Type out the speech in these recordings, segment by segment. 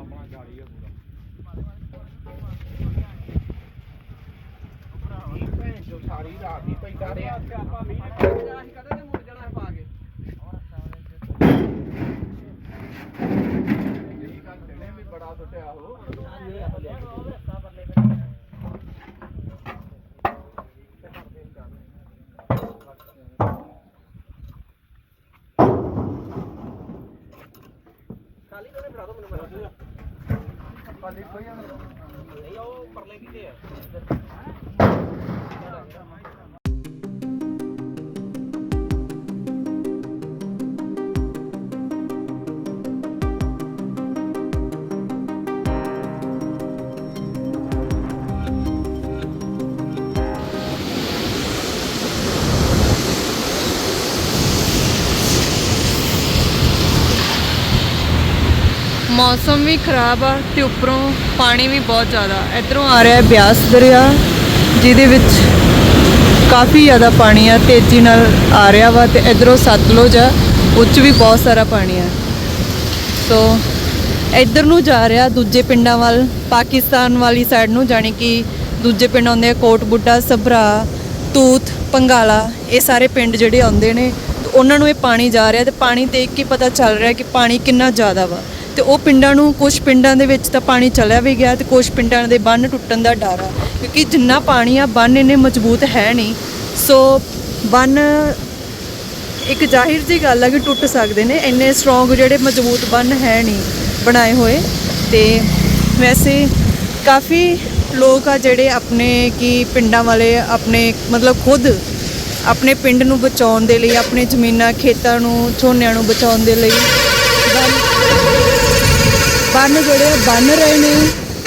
ਆਪਣਾ ਜਾਲੀ ਆ ਪੂਰਾ। ਭੈਣ ਜੋ ਸਾਰੀ ਰਾਤ ਹੀ ਪੈਂਦਾ ਰਿਹਾ। ਇਹ ਗੱਲ ਤੇਨੇ ਵੀ ਬੜਾ ਸੁੱਟਿਆ ਹੋ ਖਾਲੀ ਕੋਈ ਨਹੀਂ ਉਹ ਪਰਲੇ ਕਿਤੇ ਆ। ਮੌਸਮ ਵੀ ਖਰਾਬ ਆ ਤੇ ਉੱਪਰੋਂ ਪਾਣੀ ਵੀ ਬਹੁਤ ਜ਼ਿਆਦਾ ਇਧਰੋਂ ਆ ਰਿਹਾ ਬਿਆਸ ਦਰਿਆ, ਜਿਹਦੇ ਵਿੱਚ ਕਾਫੀ ਜ਼ਿਆਦਾ ਪਾਣੀ ਆ, ਤੇਜ਼ੀ ਨਾਲ ਆ ਰਿਹਾ ਵਾ ਤੇ ਇਧਰੋਂ ਸਤਲੁਜ ਆ, ਉੱਚ ਵੀ ਬਹੁਤ ਸਾਰਾ ਪਾਣੀ ਆ। ਸੋ ਇੱਧਰ ਨੂੰ ਜਾ ਰਿਹਾ ਦੂਜੇ ਪਿੰਡਾਂ ਵੱਲ, ਪਾਕਿਸਤਾਨ ਵਾਲੀ ਸਾਈਡ ਨੂੰ, ਜਾਣੀ ਕਿ ਦੂਜੇ ਪਿੰਡ ਆਉਂਦੇ ਆ ਕੋਟ, ਬੁੱਢਾ, ਸਭਰਾ, ਤੂਤ, ਪੰਗਾਲਾ, ਇਹ ਸਾਰੇ ਪਿੰਡ ਜਿਹੜੇ ਆਉਂਦੇ ਨੇ ਉਹਨਾਂ ਨੂੰ ਇਹ ਪਾਣੀ ਜਾ ਰਿਹਾ ਤੇ ਪਾਣੀ ਦੇਖ ਕੇ ਪਤਾ ਚੱਲ ਰਿਹਾ ਕਿ ਪਾਣੀ ਕਿੰਨਾ ਜ਼ਿਆਦਾ ਵਾ। ਤੇ ਉਹ ਪਿੰਡਾਂ ਨੂੰ ਕੁਝ ਪਿੰਡਾਂ ਦੇ ਵਿੱਚ ਤਾਂ ਪਾਣੀ ਚਲਿਆ ਵੀ ਗਿਆ ਤੇ ਕੁਝ ਪਿੰਡਾਂ ਦੇ ਬੰਨ ਟੁੱਟਣ ਦਾ ਡਰ ਆ। ਕਿਉਂਕਿ ਜਿੰਨਾ ਪਾਣੀ ਆ, ਬੰਨ ਇੰਨੇ ਮਜ਼ਬੂਤ ਹੈ ਨਹੀਂ। ਸੋ ਬੰਨ ਇੱਕ ਜ਼ਾਹਿਰ ਜੀ ਗੱਲ ਆ ਕਿ ਟੁੱਟ ਸਕਦੇ ਨੇ, ਇੰਨੇ ਸਟਰੋਂਗ ਜਿਹੜੇ ਮਜ਼ਬੂਤ ਬੰਨ ਹੈ ਨਹੀਂ ਬਣਾਏ ਹੋਏ। ਤੇ ਵੈਸੇ ਕਾਫੀ ਲੋਕ ਆ ਜਿਹੜੇ ਆਪਣੇ ਕੀ ਪਿੰਡਾਂ ਵਾਲੇ ਆਪਣੇ ਮਤਲਬ ਖੁਦ ਆਪਣੇ ਪਿੰਡ ਨੂੰ ਬਚਾਉਣ ਦੇ ਲਈ, ਆਪਣੇ ਜ਼ਮੀਨਾਂ, ਖੇਤਾਂ ਨੂੰ, ਝੋਨਿਆਂ ਨੂੰ ਬਚਾਉਣ ਦੇ ਲਈ। ਬੰਨ ਜਿਹੜੇ ਆ, ਬੰਨ ਰਹੇ ਨੇ।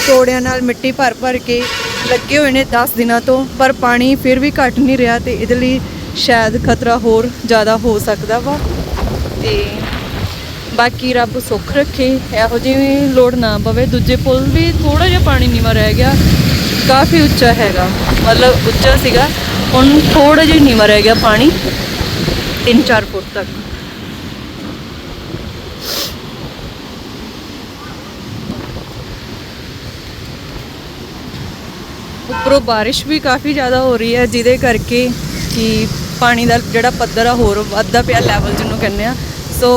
ਤੋੜਿਆਂ ਨਾਲ ਮਿੱਟੀ ਭਰ ਭਰ ਕੇ ਲੱਗੇ ਹੋਏ ਨੇ 10 ਦਿਨਾਂ ਤੋਂ, ਪਰ ਪਾਣੀ ਫਿਰ ਵੀ ਘਟ ਨਹੀਂ ਰਿਹਾ ਤੇ ਇਹਦੇ ਲਈ ਸ਼ਾਇਦ ਖਤਰਾ ਹੋਰ ਜ਼ਿਆਦਾ ਹੋ ਸਕਦਾ ਵਾ। ਤੇ ਬਾਕੀ ਰੱਬ ਸੁੱਖ ਰੱਖੇ, ਇਹੋ ਜਿਹੀ ਲੋੜ ਨਾ ਪਵੇ। ਦੂਜੇ ਪੁਲ ਵੀ ਥੋੜਾ ਜਿਹਾ ਪਾਣੀ ਨੀਵਾ ਰਹਿ ਗਿਆ, ਕਾਫੀ ਉੱਚਾ ਹੈਗਾ। ਮਤਲਬ ਉੱਚਾ ਸੀਗਾ, ਹੁਣ ਥੋੜਾ ਜਿਹਾ ਨੀਵਾ ਰਹਿ ਗਿਆ ਪਾਣੀ 3-4 ਫੁੱਟ ਤੱਕ। ਉੱਪਰੋਂ ਬਾਰਿਸ਼ ਵੀ ਕਾਫੀ ਜ਼ਿਆਦਾ ਹੋ ਰਹੀ ਹੈ, ਜਿਹਦੇ ਕਰਕੇ ਕਿ ਪਾਣੀ ਦਾ ਜਿਹੜਾ ਪੱਧਰ ਆ ਹੋਰ ਵੱਧਦਾ ਪਿਆ ਲੈਵਲ ਜਿਹਨੂੰ ਕਹਿੰਦੇ ਆ। ਸੋ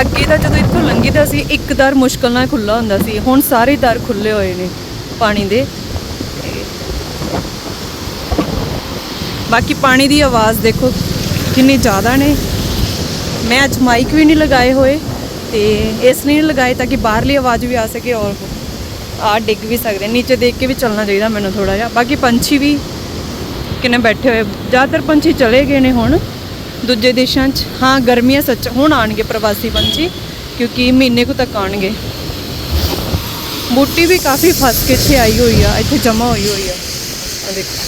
ਅੱਗੇ ਤਾਂ ਜਦੋਂ ਇੱਥੋਂ ਲੰਘੀਦਾ ਸੀ, ਇੱਕ ਦਰ ਮੁਸ਼ਕਲ ਨਾਲ ਖੁੱਲਾ ਹੁੰਦਾ ਸੀ। ਹੁਣ ਸਾਰੇ ਦਰ ਖੁੱਲੇ ਹੋਏ ਨੇ ਪਾਣੀ ਦੇ। ਬਾਕੀ ਪਾਣੀ ਦੀ ਆਵਾਜ਼ ਦੇਖੋ, ਕਿੰਨੀ ਜ਼ਿਆਦਾ ਨੇ। ਮੈਂ ਅੱਜ ਮਾਈਕ ਵੀ ਨਹੀਂ ਲਗਾਏ ਹੋਏ ਤੇ ਇਸ ਲਈ ਨਹੀਂ ਲਗਾਏ ਤਾਂ ਕਿ ਬਾਹਰਲੀ ਆਵਾਜ਼ ਵੀ ਆ ਸਕੇ ਔਰ ਆ ਡਿੱਗ ਵੀ ਸਕਦੇ, ਨੀਚੇ ਦੇਖ ਕੇ ਵੀ ਚੱਲਣਾ ਚਾਹੀਦਾ ਮੈਨੂੰ ਥੋੜਾ ਜਿਹਾ। ਬਾਕੀ ਪੰਛੀ ਵੀ ਕਿੰਨੇ ਬੈਠੇ ਹੋਏ ਜ਼ਿਆਦਾਤਰ ਪੰਛੀ ਚਲੇ ਗਏ ਨੇ ਹੁਣ, ਦੂਜੇ ਦੇਸ਼ਾਂ 'ਚ। ਹਾਂ, ਗਰਮੀਆਂ ਸੱਚ, ਹੁਣ ਆਣਗੇ ਪ੍ਰਵਾਸੀ ਪੰਛੀ, ਕਿਉਂਕਿ ਮਹੀਨੇ ਕੁ ਤੱਕ ਆਣਗੇ ਬੂਟੀ ਵੀ ਕਾਫੀ ਫਸ ਕੇ ਇੱਥੇ ਆਈ ਹੋਈ ਆ, ਇੱਥੇ ਜਮਾ ਹੋਈ ਹੋਈ ਆ। ਆ ਦੇਖੋ।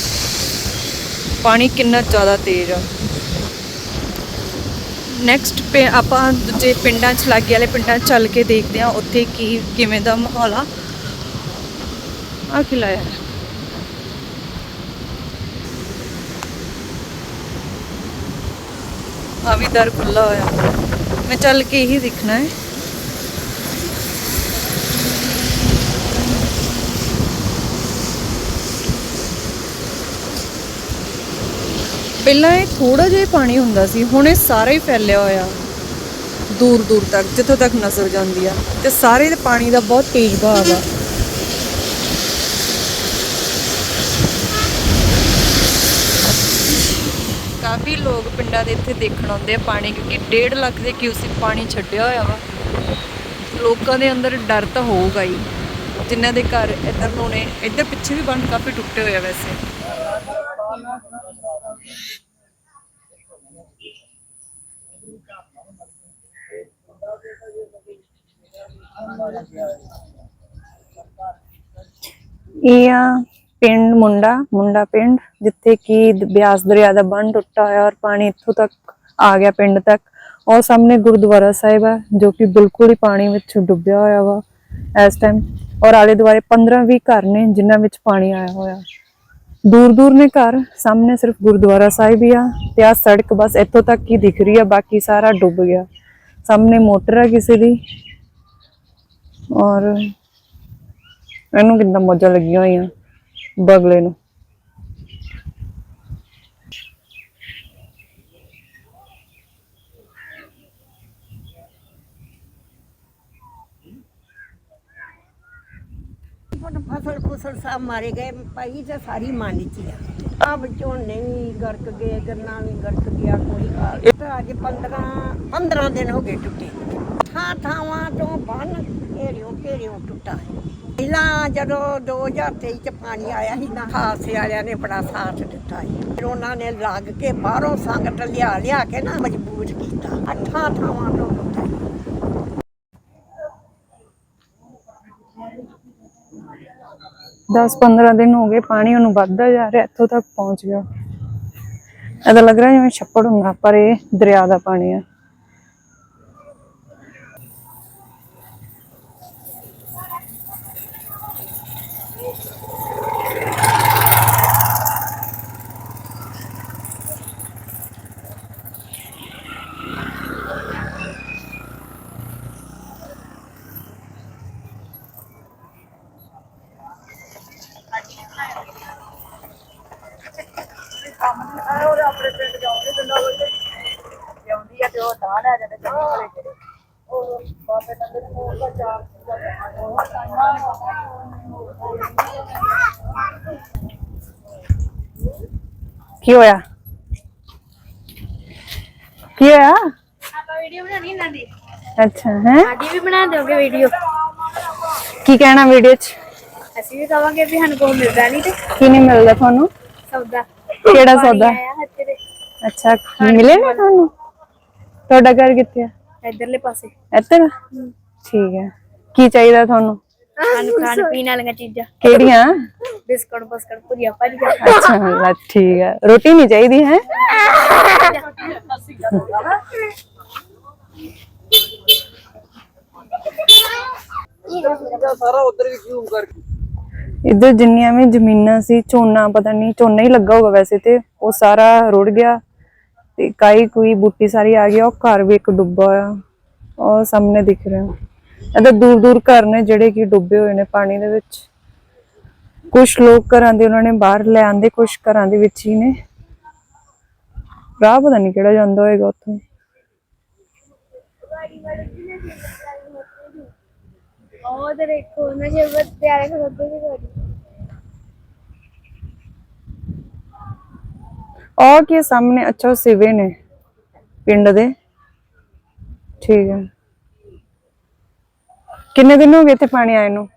ਪਾਣੀ ਕਿੰਨਾ ਜ਼ਿਆਦਾ ਤੇਜ਼ ਆ। ਨੈਕਸਟ ਪੇ ਆਪਾਂ ਦੂਜੇ ਪਿੰਡਾਂ 'ਚ, ਲਾਗੇ ਵਾਲੇ ਪਿੰਡਾਂ 'ਚ ਚੱਲ ਕੇ ਦੇਖਦੇ ਆ ਉੱਥੇ ਕੀ, ਕਿਵੇਂ ਦਾ ਮਾਹੌਲ ਆ। ਆ ਖਿਲਾਇਆ ਆ ਵੀ ਦਰ ਖੁੱਲਾ ਹੋਇਆ। ਮੈਂ ਚੱਲ ਕੇ ਹੀ ਦਿਖਣਾ ਹੈ। ਪਹਿਲਾਂ ਇਹ ਥੋੜਾ ਜਿਹਾ ਪਾਣੀ ਹੁੰਦਾ ਸੀ, ਹੁਣ ਇਹ ਸਾਰਾ ਹੀ ਫੈਲਿਆ ਹੋਇਆ। ਦੂਰ ਦੂਰ ਤੱਕ, ਜਿੱਥੋਂ ਤੱਕ ਨਜ਼ਰ ਜਾਂਦੀ ਆ। ਤੇ ਸਾਰੇ ਪਾਣੀ ਦਾ ਬਹੁਤ ਤੇਜ਼ ਵਹਾਅ ਆ ਕਾਫੀ ਲੋਕ ਪਿੰਡਾਂ ਦੇ ਇੱਥੇ ਦੇਖਣ ਆਉਂਦੇ ਆ ਪਾਣੀ, ਕਿਉਂਕਿ 1.5 ਲੱਖ ਦੇ ਕਿਊਸਿਕ ਪਾਣੀ ਛੱਡਿਆ ਹੋਇਆ ਵਾ। ਲੋਕਾਂ ਦੇ ਅੰਦਰ ਡਰ ਤਾਂ ਹੋਊਗਾ ਹੀ। ਜਿਨ੍ਹਾਂ ਦੇ ਘਰ ਇੱਧਰ ਨੂੰ ਨੇ, ਇੱਧਰ ਪਿੱਛੇ ਵੀ ਬੰਦ ਕਾਫੀ ਟੁੱਟੇ ਹੋਏ ਆ ਵੈਸੇ। ਇਹ ਆ ਪਿੰਡ ਮੁੰਡਾ ਮੁੰਡਾ ਪਿੰਡ, ਜਿੱਥੇ ਕਿ ਬਿਆਸ ਦਰਿਆ ਦਾ ਬੰਨ ਟੁੱਟਾ ਹੋਇਆ ਔਰ ਪਾਣੀ ਇੱਥੋਂ ਤੱਕ ਆ ਗਿਆ ਪਿੰਡ ਤੱਕ। ਔਰ ਸਾਹਮਣੇ ਗੁਰਦੁਆਰਾ ਸਾਹਿਬ ਹੈ, ਜੋ ਕਿ ਬਿਲਕੁਲ ਹੀ ਪਾਣੀ ਵਿੱਚ ਡੁੱਬਿਆ ਹੋਇਆ ਵਾ ਇਸ ਟਾਈਮ ਔਰ ਆਲੇ ਦੁਆਲੇ 15 20 ਘਰ ਨੇ, ਜਿਨ੍ਹਾਂ ਵਿੱਚ ਪਾਣੀ ਆਇਆ ਹੋਇਆ। ਦੂਰ ਦੂਰ ਨੇ ਘਰ, ਸਾਹਮਣੇ ਸਿਰਫ ਗੁਰਦੁਆਰਾ ਸਾਹਿਬ ਹੀ ਆ ਤੇ ਆ ਸੜਕ ਬਸ ਇੱਥੋਂ ਤੱਕ ਹੀ ਦਿਖ ਰਹੀ ਆ, ਬਾਕੀ ਸਾਰਾ ਡੁੱਬ ਗਿਆ। ਸਾਹਮਣੇ ਮੋਟਰ ਆ ਕਿਸੇ ਦੀ। ਔਰ ਇਹਨੂੰ ਕਿੰਨਾ ਮੌਜਾਂ ਲੱਗੀਆਂ ਹੋਈਆਂ। ਬਗਲੇ ਨੂੰ। ਹੁਣ ਫਸਲ ਫੁਸਲ ਸਭ ਮਾਰੇ ਗਏ। ਭਾਈ ਤੇ ਸਾਰੀ ਮੰਨ ਚ ਆ। ਆ ਝੋਨੇ ਵੀ ਗਰਕ ਗਏ, ਗੰਨਾ ਵੀ ਗਰਕ ਗਿਆ, ਕੋਈ ਹਾਲ ਤੇ ਅੱਜ 15 15 ਦਿਨ ਹੋ ਗਏ ਟੁੱਟੇ। ਥਾਂ ਥਾਵਾਂ ਤੋਂ ਬੰਨ ਘੇਰਿਓ ਘੇਰਿਓ ਟੁੱਟਾ ਪਹਿਲਾਂ ਜਦੋਂ 2023 ਚ ਪਾਣੀ ਆਇਆ ਸੀ ਨਾ, ਖਾਲਸੇ ਵਾਲਿਆਂ ਨੇ ਬੜਾ ਸਾਥ ਦਿੱਤਾ ਸੀ। ਫਿਰ ਉਹਨਾਂ ਨੇ ਲੱਗ ਕੇ ਬਾਹਰੋਂ ਸੰਗਤ ਲਿਆ ਲਿਆ ਕੇ ਨਾ ਮਜ਼ਬੂਤ ਕੀਤਾ। ਅੱਠਾਂ ਥਾਵਾਂ ਤੋਂ ਟੁੱਟਾ 10-15 ਦਿਨ ਹੋ ਗਏ, ਪਾਣੀ ਉਹਨੂੰ ਵੱਧਦਾ ਜਾ ਰਿਹਾ, ਇੱਥੋਂ ਤੱਕ ਪਹੁੰਚ ਗਿਆ। ਇਹਦਾ ਲੱਗ ਰਿਹਾ ਜਿਵੇਂ ਛੱਪੜ ਹੁੰਦਾ, ਪਰ ਇਹ ਦਰਿਆ ਦਾ ਪਾਣੀ ਹੈ ਆਪਣੇ ਪਿੰਡ ਜਾਉਂਦੇ ਦਿੰਦਾ ਹੋਏ ਜਾਂਦੀ ਆ ਤੇ ਉਹ ਤਾਂ ਲੈ ਜਾਂਦੇ ਜਿਹੜੇ ਉਹ ਬਾਬੇ ਨੰਦ ਕੀ ਹੋਇਆ? ਕੀ ਹੋਇਆ? ਆਪਾਂ ਵੀਡੀਓ ਬਣਾਣੀ ਇਹਨਾਂ ਦੀ ਅੱਛਾ ਹੈ? ਸਾਡੀ ਵੀ ਬਣਾ ਦਿਓਗੇ ਵੀਡੀਓ ਕੀ ਕਹਿਣਾ ਵੀਡੀਓ 'ਚ? ਅਸੀਂ ਵੀ ਕਵਾਂਗੇ ਵੀ ਸਾਨੂੰ ਕੋਈ ਮਿਲਦਾ ਨਹੀਂ ਤੇ। ਕੀ ਨਹੀਂ ਮਿਲਦਾ ਤੁਹਾਨੂੰ? ਸੌਦਾ। ਕਿਹੜਾ ਸੌਦਾ? ਆਇਆ ਹੱਥ ਦੇ ਅੱਛਾ ਮਿਲੇ ਨੇ ਤੁਹਾਨੂੰ? ਤੁਹਾਡਾ ਘਰ ਕਿੱਥੇ ਆ? ਇਧਰਲੇ ਪਾਸੇ। ਇੱਧਰ ਠੀਕ ਹੈ। ਕੀ ਚਾਹੀਦਾ ਤੁਹਾਨੂੰ? ਸਾਨੂੰ ਖਾਣ ਪੀਣ ਵਾਲੀਆਂ ਚੀਜ਼ਾਂ। ਕਿਹੜੀਆਂ? ਬਿਸਕੁਟ ਬਸਕਟ ਭੁਜੀਆ ਭਾਜੀਆ। ਅੱਛਾ ਲੈ ਠੀਕ ਹੈ ਰੋਟੀ ਨਹੀਂ ਚਾਹੀਦੀ ਹੈ? ਸਾਰਾ ਉਧਰ ਵੀ ਕਿਉਂ ਕਰਕੇ ਇੱਧਰ ਜਿੰਨੀਆਂ ਵੀ ਜ਼ਮੀਨਾਂ ਸੀ ਝੋਨਾ ਪਤਾ ਨਹੀਂ ਝੋਨਾ ਹੀ ਲੱਗਾ ਹੋਗਾ ਵੈਸੇ ਤੇ ਉਹ ਸਾਰਾ ਰੁੜ ਗਿਆ। ਤੇ ਕਾਈ ਕੋਈ ਬੂਟੀ ਸਾਰੀ ਆ ਗਿਆ ਉਹ ਘਰ ਵੀ ਇੱਕ ਡੁੱਬਾ ਹੋਇਆ ਉਹ ਸਾਹਮਣੇ ਦਿਖ ਰਿਹਾ। ਇੱਧਰ ਦੂਰ ਦੂਰ ਘਰ ਨੇ ਜਿਹੜੇ ਕਿ ਡੁੱਬੇ ਹੋਏ ਨੇ ਪਾਣੀ ਦੇ ਵਿੱਚ। ਕੁਝ ਲੋਕ ਘਰਾਂ ਦੇ ਉਹਨਾਂ ਨੇ ਬਾਹਰ ਲੈ ਆਂਦੇ ਕੁਝ ਘਰਾਂ ਦੇ ਵਿੱਚ ਹੀ ਨੇ। ਰਾਹ ਪਤਾ ਨਹੀਂ ਕਿਹੜਾ ਜਾਂਦਾ ਹੋਏਗਾ ਉੱਥੋਂ। ਉਹ ਦੇਖੋ ਨਾ ਜੇ ਬਹੁਤ ਪਿਆਰੇ ਖਲੋਤੇ ਵੀ ਕੋਲ ਉਹ ਕੀ ਸਾਹਮਣੇ? ਅੱਛਾ, ਉਹ ਸਿਵੇ ਨੇ ਪਿੰਡ ਦੇ। ਠੀਕ ਹੈ ਕਿੰਨੇ ਦਿਨ ਹੋ ਗਏ ਇੱਥੇ ਪਾਣੀ ਆਏ ਨੂੰ?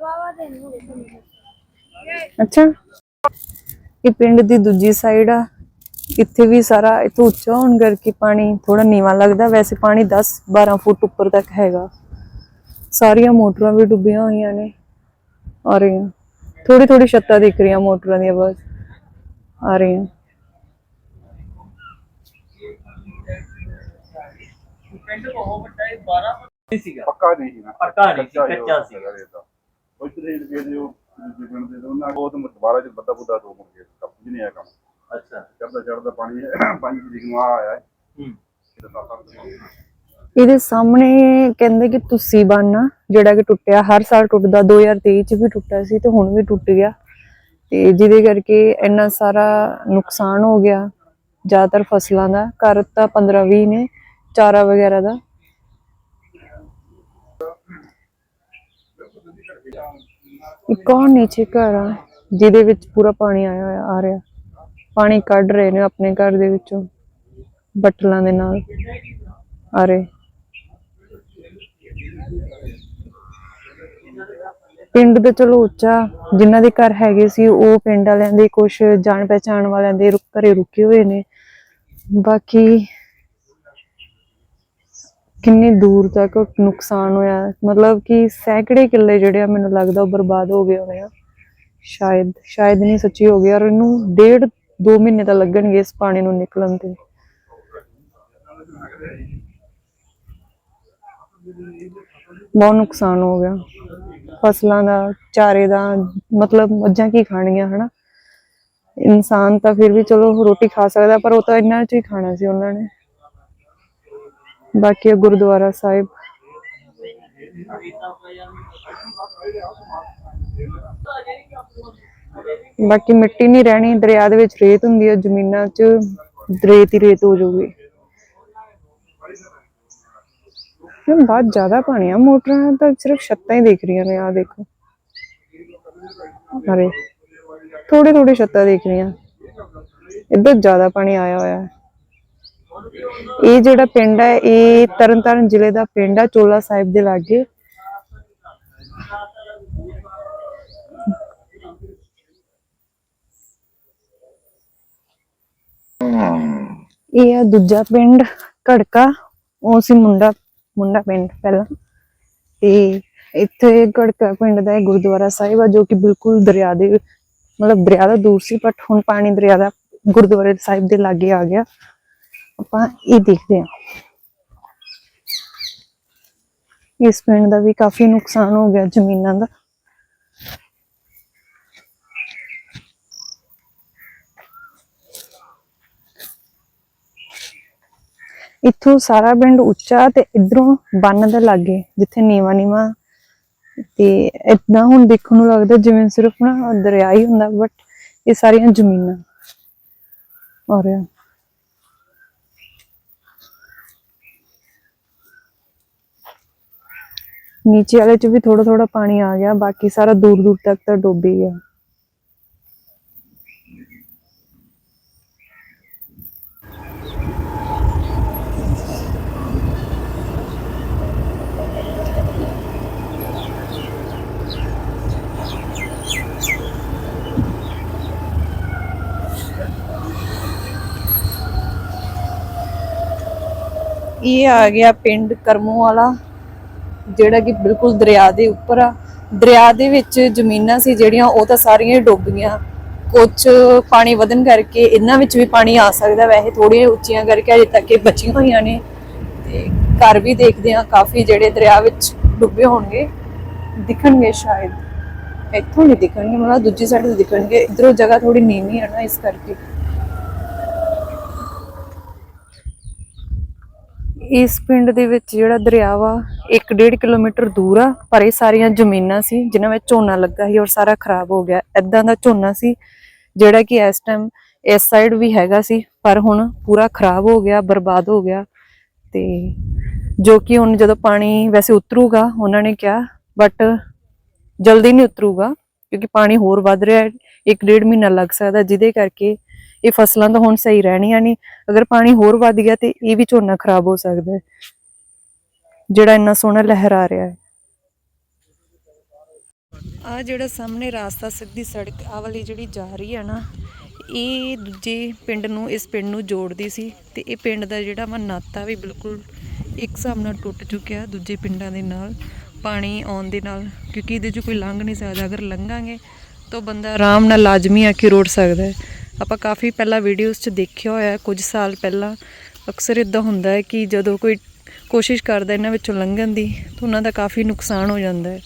ਵਾਵਾ ਦੇ ਨੂੰ ਅੱਛਾ। ਇਹ ਪਿੰਡ ਦੀ ਦੂਜੀ ਸਾਈਡ ਆ। ਇੱਥੇ ਵੀ ਸਾਰਾ ਇੱਥੋਂ ਉੱਚਾ ਹੋਣ ਕਰਕੇ ਪਾਣੀ ਥੋੜਾ ਨੀਵਾਂ ਲੱਗਦਾ। ਵੈਸੇ ਪਾਣੀ 10 12 ਫੁੱਟ ਉੱਪਰ ਤੱਕ ਹੈਗਾ। ਸਾਰੀਆਂ ਮੋਟਰਾਂ ਵੀ ਡੁੱਬੀਆਂ ਹੋਈਆਂ ਨੇ। ਆ ਰਹੀਆਂ। ਥੋੜੀ ਥੋੜੀ ਛੱਤਾਂ ਦਿਖ ਰਹੀਆਂ ਮੋਟਰਾਂ ਦੀਆਂ ਬਸ ਆ ਰਹੀਆਂ। ਪਿੰਡ ਬਹੁਤ ਵੱਡਾ ਇਹ 12 ਨਹੀਂ ਸੀਗਾ। ਪੱਕਾ ਨਹੀਂ ਸੀ ਨਾ। ਪੱਕਾ ਨਹੀਂ ਸੀ, ਹੀ ਕੱਚਾ ਉਹ ਸੀ। ਰੇਤ। ਦਾ। ਉਹ ਇੱਧਰ ਹੀ ਜਿਹੜੇ ਜੋ ਜਿਗਣ ਦੇ ਉਹਨਾਂ ਉਹ ਤਾਂ ਦੁਬਾਰਾ ਚ ਬੱਦਾ ਬੁੱਦਾ ਦੋ ਮੁੜ ਕੇ ਕੱਪ ਨਹੀਂ ਆਇਆ ਕੰਮ। ਅੱਛਾ। ਚੜਦਾ ਚੜਦਾ ਪਾਣੀ ਪੰਜ ਤਰੀਕ ਨੂੰ ਆ ਆਇਆ ਹੈ। ਹੂੰ। ਇਹਦਾ ਤਾਂ ਤਾਂ ਇਹਦੇ ਸਾਹਮਣੇ ਕਹਿੰਦੇ ਕਿ ਤੁਸੀਂ ਬੰਨ ਜਿਹੜਾ ਕਿ ਟੁੱਟਿਆ ਹਰ ਸਾਲ ਟੁੱਟਦਾ 2023 ਚ ਵੀ ਟੁੱਟਿਆ ਸੀ ਤੇ ਹੁਣ ਵੀ ਟੁੱਟ ਗਿਆ। ਤੇ ਜਿਹਦੇ ਕਰਕੇ ਇੰਨਾ ਸਾਰਾ ਨੁਕਸਾਨ ਹੋ ਗਿਆ ਜ਼ਿਆਦਾਤਰ ਫਸਲਾਂ ਦਾ। ਘਰ ਤਾਂ 15 20 ਨੇ ਚਾਰਾ ਵਗੈਰਾ ਦਾ? ਇੱਕ ਹੋਰ ਨੀਚੇ ਘਰ ਆ? ਜਿਹਦੇ ਵਿੱਚ ਪੂਰਾ ਪਾਣੀ ਆਇਆ ਹੋਇਆ, ਆ ਰਿਹਾ। ਪਾਣੀ ਕੱਢ ਰਹੇ ਨੇ ਆਪਣੇ ਘਰ ਦੇ ਵਿੱਚੋਂ, ਬਟਲਾਂ ਦੇ ਨਾਲ, ਆ ਰਹੇ। ਪਿੰਡ ਦੇ ਚਲੋ ਉੱਚਾ, ਜਿਨ੍ਹਾਂ ਦੇ ਘਰ ਹੈਗੇ ਸੀ, ਉਹ ਪਿੰਡ ਵਾਲਿਆਂ ਦੇ ਕੁਝ ਜਾਣ ਪਹਿਚਾਣ ਵਾਲਿਆਂ ਦੇ ਘਰੇ ਰੁਕੇ ਹੋਏ ਨੇ। ਬਾਕੀ ਕਿੰਨੀ ਦੂਰ ਤੱਕ ਨੁਕਸਾਨ ਹੋਇਆ। ਮਤਲਬ ਕਿ ਸੈਂਕੜੇ ਕਿੱਲੇ ਜਿਹੜੇ ਆ, ਮੈਨੂੰ ਲੱਗਦਾ ਉਹ ਬਰਬਾਦ ਹੋ ਗਏ ਹੋਣੇ ਆ। ਸ਼ਾਇਦ ਸ਼ਾਇਦ ਨਹੀਂ ਸੱਚੀ ਹੋ ਗਿਆ ਔਰ ਇਹਨੂੰ ਡੇਢ ਦੋ ਮਹੀਨੇ ਤਾਂ ਲੱਗਣਗੇ ਇਸ ਪਾਣੀ ਨੂੰ ਨਿਕਲਣ ਤੇ। ਬਹੁਤ ਨੁਕਸਾਨ ਹੋ ਗਿਆ। ਫਸਲਾਂ ਦਾ, ਚਾਰੇ ਦਾ, ਮਤਲਬ ਮੱਝਾਂ ਕੀ ਖਾਣਗੀਆਂ, ਹਨਾ? ਇਨਸਾਨ ਤਾਂ ਫਿਰ ਵੀ ਚਲੋ ਰੋਟੀ ਖਾ ਸਕਦਾ, ਪਰ ਉਹ ਤਾਂ ਇੰਨਾ ਚ ਹੀ ਖਾਣਾ ਸੀ ਉਹਨਾਂ ਨੇ। ਬਾਕੀ ਇਹ ਗੁਰਦੁਆਰਾ ਸਾਹਿਬ। ਬਾਕੀ ਮਿੱਟੀ ਨਹੀਂ ਰਹਿਣੀ, ਦਰਿਆ ਦੇ ਵਿੱਚ ਰੇਤ ਹੁੰਦੀ ਹੈ ਜ਼ਮੀਨਾਂ 'ਚ ਰੇਤ ਹੀ ਰੇਤ ਹੋ ਜਾਊਗੀ। ਇਹ ਬਹੁਤ ਜ਼ਿਆਦਾ ਪਾਣੀ ਆ, ਮੋਟਰਾਂ ਤਾਂ ਸਿਰਫ ਛੱਤਾਂ ਹੀ ਦਿਖ ਰਹੀਆਂ ਨੇ ਆ ਦੇਖੋ। ਅਰੇ ਥੋੜੇ ਥੋੜੇ ਛੱਤਾਂ ਦਿਖ ਰਹੀਆਂ। ਇੱਧਰ ਜ਼ਿਆਦਾ ਪਾਣੀ ਆਇਆ ਹੋਇਆ। ਹੈ ਇਹ ਜਿਹੜਾ ਪਿੰਡ ਹੈ, ਇਹ ਤਰਨਤਾਰਨ ਜ਼ਿਲ੍ਹੇ ਦਾ ਪਿੰਡ ਹੈ ਚੋਲਾ ਸਾਹਿਬ ਦੇ ਲਾਗੇ। ਇਹ ਹੈ ਦੂਜਾ ਪਿੰਡ, ਘੜਕਾ। ਉਹ ਸੀ ਮੁੰਡਾ ਮੁੰਡਾ ਪਿੰਡ ਪਹਿਲਾਂ। ਤੇ ਇੱਥੇ ਘੜਕਾ ਪਿੰਡ ਦਾ ਗੁਰਦੁਆਰਾ ਸਾਹਿਬ ਆ, ਜੋ ਕਿ ਬਿਲਕੁਲ ਦਰਿਆ ਦੇ, ਮਤਲਬ ਦਰਿਆ ਦਾ ਦੂਰ ਸੀ ਬਟ ਹੁਣ ਪਾਣੀ ਦਰਿਆ ਦਾ ਗੁਰਦੁਆਰੇ ਸਾਹਿਬ ਦੇ ਲਾਗੇ ਆ ਗਿਆ। ਆਪਾਂ ਇਹ ਦੇਖਦੇ ਹਾਂ। ਇਸ ਪਿੰਡ ਦਾ ਵੀ ਕਾਫੀ ਨੁਕਸਾਨ ਹੋ ਗਿਆ ਜ਼ਮੀਨਾਂ ਦਾ। ਇੱਥੋਂ ਸਾਰਾ ਪਿੰਡ ਉੱਚਾ ਤੇ ਇਧਰੋਂ ਬੰਨ ਦੇ ਲਾਗੇ, ਜਿੱਥੇ ਨੀਵਾ ਨੀਵਾ ਤੇ ਇਦਾਂ ਹੁਣ ਦੇਖਣ ਨੂੰ ਲੱਗਦਾ ਜਿਵੇਂ ਸਿਰਫ ਨਾ ਦਰਿਆ ਹੀ ਹੁੰਦਾ ਬਟ ਇਹ ਸਾਰੀਆਂ ਜ਼ਮੀਨਾਂ। ਔਰ ਨੀਚੇ ਵਾਲੇ ਚ ਵੀ ਥੋੜਾ ਥੋੜਾ ਪਾਣੀ ਆ ਗਿਆ ਬਾਕੀ ਸਾਰਾ ਦੂਰ ਦੂਰ ਤੱਕ ਤਾਂ ਡੁੱਬ ਹੀ ਗਿਆ ਇਹ ਆ ਗਿਆ ਪਿੰਡ ਕਰਮੂ ਵਾਲਾ ਜਿਹੜਾ ਕਿ ਬਿਲਕੁਲ ਦਰਿਆ ਦੇ ਉੱਪਰ ਆ। ਦਰਿਆ ਦੇ ਵਿੱਚ ਜ਼ਮੀਨਾਂ ਸੀ ਜਿਹੜੀਆਂ, ਉਹ ਤਾਂ ਸਾਰੀਆਂ ਡੁੱਬ ਗਈਆਂ। ਕੁਝ ਪਾਣੀ ਵਧਣ ਕਰਕੇ ਇਹਨਾਂ ਵਿੱਚ ਵੀ ਪਾਣੀ ਆ ਸਕਦਾ। ਵੈਸੇ ਥੋੜੀਆਂ ਉੱਚੀਆਂ ਕਰਕੇ ਅਜੇ ਤੱਕ ਇਹ ਬਚੀਆਂ ਹੋਈਆਂ ਨੇ। ਤੇ ਘਰ ਵੀ ਦੇਖਦੇ ਆ ਕਾਫੀ ਜਿਹੜੇ ਦਰਿਆ ਵਿੱਚ ਡੁੱਬੇ ਹੋਣਗੇ। ਦਿਖਣਗੇ ਸ਼ਾਇਦ। ਇੱਥੋਂ ਨਹੀਂ ਦਿਖਣਗੇ, ਮਤਲਬ ਦੂਜੀ ਸਾਈਡ ਤੋਂ ਦਿਖਣਗੇ। ਇਧਰੋਂ ਜਗ੍ਹਾ ਥੋੜੀ ਨੀਵੀਂ ਹੈ ਨਾ, ਇਸ ਕਰਕੇ। ਇਸ ਪਿੰਡ ਦੇ ਵਿੱਚ ਜਿਹੜਾ ਦਰਿਆ ਵਾ 1.5 ਕਿਲੋਮੀਟਰ ਦੂਰ ਆ, ਪਰ ਇਹ ਸਾਰੀਆਂ ਜ਼ਮੀਨਾਂ ਸੀ, ਜਿਨ੍ਹਾਂ ਵਿੱਚ ਝੋਨਾ ਲੱਗਾ ਸੀ ਔਰ ਸਾਰਾ ਖਰਾਬ ਹੋ ਗਿਆ। ਐਦਾਂ ਦਾ ਝੋਨਾ ਸੀ, ਜਿਹੜਾ ਕਿ ਇਸ ਟਾਈਮ ਇਸ ਸਾਈਡ ਵੀ ਹੈਗਾ ਸੀ, ਪਰ ਹੁਣ ਪੂਰਾ ਖਰਾਬ ਹੋ ਗਿਆ, ਬਰਬਾਦ ਹੋ ਗਿਆ। ਤੇ ਜੋ ਕਿ ਹੁਣ ਜਦੋਂ ਪਾਣੀ ਵੈਸੇ ਉਤਰੂਗਾ, ਉਹਨਾਂ ਨੇ ਕਿਹਾ ਬਟ ਜਲਦੀ ਨਹੀਂ ਉਤਰੂਗਾ, ਕਿਉਂਕਿ ਪਾਣੀ ਹੋਰ ਵੱਧ ਰਿਹਾ ਹੈ, ਇੱਕ ਡੇਢ ਮਹੀਨਾ ਲੱਗ ਸਕਦਾ, ਜਿਹਦੇ ਕਰਕੇ ਇਹ ਫਸਲਾਂ ਤਾਂ ਹੁਣ ਸਹੀ ਰਹਿਣੀਆਂ ਨਹੀਂ, ਅਗਰ ਪਾਣੀ ਹੋਰ ਵੱਧ ਗਿਆ ਤੇ ਇਹ ਵੀ ਝੋਨਾ ਖਰਾਬ ਹੋ ਸਕਦਾ ਹੈ। ਜਿਹੜਾ ਇੰਨਾ ਸੋਹਣਾ ਲਹਿਰਾ ਰਿਹਾ ਹੈ। ਆ ਜਿਹੜਾ ਸਾਹਮਣੇ ਰਾਸਤਾ ਸਿੱਧੀ ਸੜਕ, ਆ ਵਾਲੀ ਜਿਹੜੀ ਜਾ ਰਹੀ ਹੈ ਨਾ, ਇਹ ਦੂਜੇ ਪਿੰਡ ਨੂੰ, ਇਸ ਪਿੰਡ ਨੂੰ ਜੋੜਦੀ ਸੀ ਤੇ ਇਹ ਪਿੰਡ ਦਾ ਜਿਹੜਾ ਵਾ ਨਾਤਾ ਵੀ ਬਿਲਕੁਲ ਇੱਕ ਹਿਸਾਬ ਨਾਲ ਟੁੱਟ ਚੁੱਕਿਆ ਦੂਜੇ ਪਿੰਡਾਂ ਦੇ ਨਾਲ, ਪਾਣੀ ਆਉਣ ਦੇ ਨਾਲ, ਕਿਉਂਕਿ ਇਹਦੇ 'ਚ ਕੋਈ ਲੰਘ ਨਹੀਂ ਸਕਦਾ। ਅਗਰ ਲੰਘਾਂਗੇ ਤਾਂ ਬੰਦਾ ਆਰਾਮ ਨਾਲ ਲਾਜ਼ਮੀ ਆ ਕੇ ਰੋੜ ਸਕਦਾ ਹੈ। ਆਪਾਂ ਕਾਫੀ ਪਹਿਲਾਂ ਵੀਡੀਓਜ਼ 'ਚ ਦੇਖਿਆ ਹੋਇਆ ਕੁਝ ਸਾਲ ਪਹਿਲਾਂ। ਅਕਸਰ ਇਦਾਂ ਹੁੰਦਾ ਹੈ ਕਿ ਜਦੋਂ ਕੋਈ ਕੋਸ਼ਿਸ਼ ਕਰਦਾ ਇਹਨਾਂ ਵਿੱਚੋਂ ਲੰਘਣ ਦੀ, ਤਾਂ ਉਹਨਾਂ ਦਾ ਕਾਫੀ ਨੁਕਸਾਨ ਹੋ ਜਾਂਦਾ ਹੈ।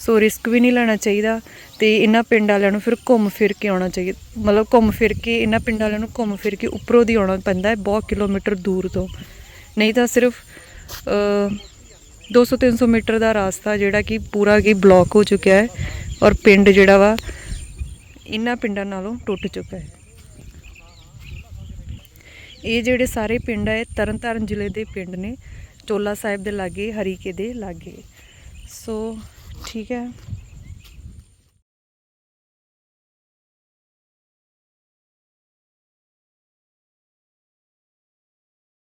ਸੋ ਰਿਸਕ ਵੀ ਨਹੀਂ ਲੈਣਾ ਚਾਹੀਦਾ ਤੇ ਇਹਨਾਂ ਪਿੰਡ ਵਾਲਿਆਂ ਨੂੰ ਫਿਰ ਘੁੰਮ ਫਿਰ ਕੇ ਆਉਣਾ ਚਾਹੀਦਾ। ਮਤਲਬ ਘੁੰਮ ਫਿਰ ਕੇ ਇਹਨਾਂ ਪਿੰਡ ਵਾਲਿਆਂ ਨੂੰ ਘੁੰਮ ਫਿਰ ਕੇ ਉੱਪਰੋਂ ਦੀ ਆਉਣਾ ਪੈਂਦਾ ਹੈ, ਬਹੁਤ ਕਿਲੋਮੀਟਰ ਦੂਰ ਤੋਂ। ਨਹੀਂ ਤਾਂ ਸਿਰਫ 200-300 ਮੀਟਰ ਦਾ ਰਾਸਤਾ ਜਿਹੜਾ ਕਿ ਪੂਰਾ ਕੀ ਬਲੌਕ ਹੋ ਚੁੱਕਿਆ ਹੈ ਔਰ ਪਿੰਡ ਜਿਹੜਾ ਵਾ ਇਹਨਾਂ ਪਿੰਡਾਂ ਨਾਲੋਂ ਟੁੱਟ ਚੁੱਕਾ ਹੈ। ਇਹ ਜਿਹੜੇ ਸਾਰੇ ਪਿੰਡ ਹੈ ਤਰਨਤਾਰਨ ਜ਼ਿਲ੍ਹੇ ਦੇ ਪਿੰਡ ਨੇ, ਚੋਲਾ ਸਾਹਿਬ ਦੇ ਲਾਗੇ, ਹਰੀਕੇ ਦੇ ਲਾਗੇ। ਸੋ, ਠੀਕ ਹੈ।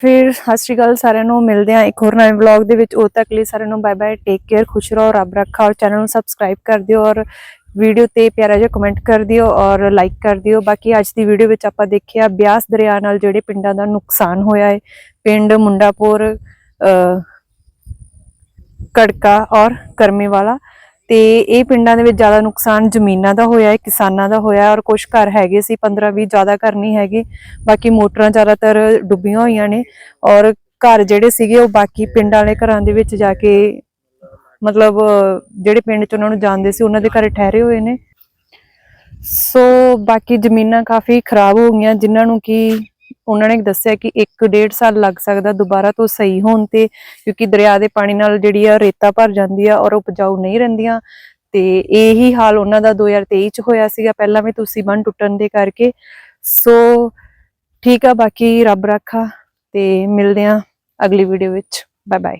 ਫਿਰ ਸਤਿ ਸ਼੍ਰੀ ਅਕਾਲ ਸਾਰਿਆਂ ਨੂੰ, ਮਿਲਦੇ ਹਾਂ ਇੱਕ ਹੋਰ ਨਵੇਂ ਵਲੌਗ ਦੇ ਵਿੱਚ। ਉਦੋਂ ਤੱਕ ਲਈ ਸਾਰਿਆਂ ਨੂੰ ਬਾਏ ਬਾਏ ਟੇਕ ਕੇਅਰ ਖੁਸ਼ ਰਹੋ, ਰੱਬ ਰੱਖਾ, ਔਰ ਚੈਨਲ ਨੂੰ ਸਬਸਕ੍ਰਾਈਬ ਕਰ ਦਿਓ, ਔਰ ਵੀਡੀਓ ਤੇ ਪਿਆਰਾ ਜਿਹਾ ਕਮੈਂਟ ਕਰ ਦਿਓ ਔਰ ਲਾਈਕ ਕਰ ਦਿਓ। ਬਾਕੀ ਅੱਜ ਦੀ ਵੀਡੀਓ ਵਿੱਚ ਆਪਾਂ ਦੇਖਿਆ ਬਿਆਸ ਦਰਿਆ ਨਾਲ ਜਿਹੜੇ ਪਿੰਡਾਂ ਦਾ ਨੁਕਸਾਨ ਹੋਇਆ ਹੈ। ਪਿੰਡ ਮੁੰਡਾਪੁਰ ਕੜਕਾ ਔਰ ਕਰਮੇ ਵਾਲਾ ਤੇ ਇਹ ਪਿੰਡਾਂ ਦੇ ਵਿੱਚ ਜ਼ਿਆਦਾ ਨੁਕਸਾਨ ਜ਼ਮੀਨਾਂ ਦਾ ਹੋਇਆ ਹੈ, ਕਿਸਾਨਾਂ ਦਾ ਹੋਇਆ ਔਰ ਕੁਝ ਘਰ ਹੈਗੇ ਸੀ 15 20 ਜ਼ਿਆਦਾ ਘਰ ਨਹੀਂ ਹੈਗੇ। ਬਾਕੀ ਮੋਟਰਾਂ ਜ਼ਿਆਦਾਤਰ ਡੁੱਬੀਆਂ ਹੋਈਆਂ ਨੇ ਔਰ ਘਰ ਜਿਹੜੇ ਸੀਗੇ ਉਹ ਬਾਕੀ ਪਿੰਡਾਂ ਵਾਲੇ ਘਰਾਂ ਦੇ ਵਿੱਚ ਜਾ ਕੇ ਮਤਲਬ, ਜਿਹੜੇ ਪਿੰਡ ਚ ਉਹਨਾਂ ਨੂੰ ਜਾਣਦੇ ਸੀ, ਉਹਨਾਂ ਦੇ ਘਰੇ ਠਹਿਰੇ ਹੋਏ ਨੇ। ਸੋ ਬਾਕੀ ਜ਼ਮੀਨਾਂ ਕਾਫੀ ਖਰਾਬ ਹੋ ਗਈਆਂ, ਜਿਨ੍ਹਾਂ ਨੂੰ ਕਿ ਉਹਨਾਂ ਨੇ ਦੱਸਿਆ ਕਿ 1.5 ਸਾਲ ਲੱਗ ਸਕਦਾ ਦੁਬਾਰਾ ਤੋਂ ਸਹੀ ਹੋਣ ਤੇ, ਕਿਉਂਕਿ ਦਰਿਆ ਦੇ ਪਾਣੀ ਨਾਲ ਜਿਹੜੀ ਆ ਰੇਤਾ ਭਰ ਜਾਂਦੀ ਆ ਔਰ ਉਪਜਾਊ ਨਹੀਂ ਰਹਿੰਦੀਆਂ। ਤੇ ਇਹੀ ਹਾਲ ਉਹਨਾਂ ਦਾ 2023 ਚ ਹੋਇਆ ਸੀਗਾ, ਪਹਿਲਾਂ ਵੀ ਤੁਸੀਂ ਬੰਨ ਟੁੱਟਣ ਦੇ ਕਰਕੇ। ਸੋ ਠੀਕ ਆ, ਬਾਕੀ ਰੱਬ ਰੱਖਾ ਤੇ ਮਿਲਦੇ ਆ ਅਗਲੀ ਵੀਡੀਓ ਵਿੱਚ। Bye bye